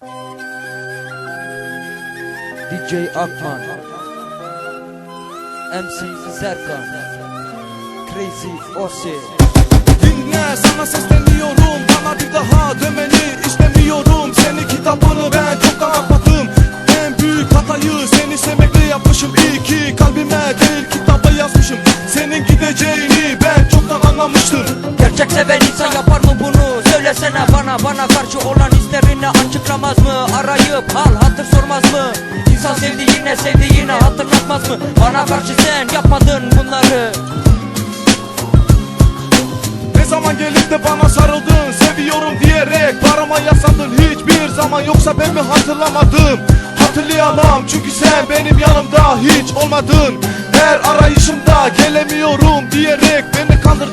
DJ Akman MC Serkan. Crazy Ose Dinle sana sesleniyorum. Bana bir daha dönmeni istemiyorum. Senin kitabını ben çoktan kapattım En büyük hatayı seni sevmekle yapmışım. İyi ki kalbime değil kitaba yazmışım. Senin gideceğini ben çoktan anlamıştım. Gerçek seven insan yapar mı bunu? Söylesene bana bana karşı olan hislerini açıklamaz mı? Arayıp hal hatır sormaz mı? İnsan sevdiğine sevdiğine hatırlatmaz mı? Bana karşı sen yapmadın bunları Ne zaman gelip de bana sarıldın Seviyorum diyerek parama yaslandın Hiçbir zaman yoksa ben mi hatırlamadım Hatırlayamam çünkü sen benim yanımda hiç olmadın Her arayışımda gelemiyorum diyerek beni kandırdın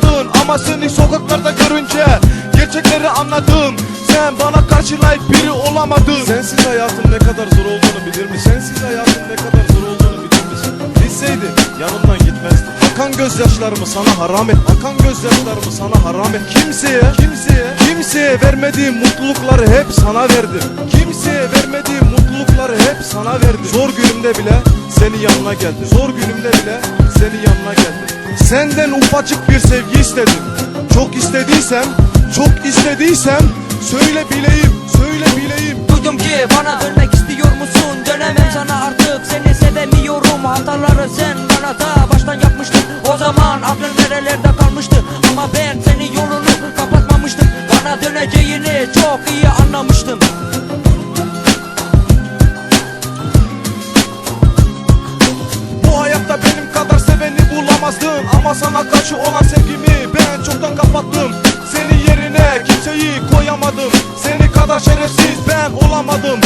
karşı layık biri olamadın Sensiz hayatın ne kadar zor olduğunu bilir mi? Sensiz hayatın ne kadar zor olduğunu bilir misin? Bilseydi yanımdan gitmezdi. Akan gözyaşlarımı sana haram et. Akan gözyaşlarımı sana haram et. Kimseye, kimseye, kimseye vermediğim mutlulukları hep sana verdim. Kimseye vermediğim mutlulukları hep sana verdim. Zor günümde bile senin yanına geldim. Zor günümde bile senin yanına geldim. Senden ufacık bir sevgi istedim. Çok istediysem, çok istediysem Söyle bileyim, söyle bileyim. Duydum ki bana dönmek istiyor musun? Dönemem sana artık. Seni sevemiyorum. Hataları sen bana da baştan yapmıştın. O zaman aklın nerelerde kalmıştı? Ama ben senin yolunu kapatmamıştım. Bana döneceğini çok iyi anlamıştım. Bu hayatta benim kadar seveni bulamazdın Ama sana karşı olan sevgimi ben çoktan kapattım olamadım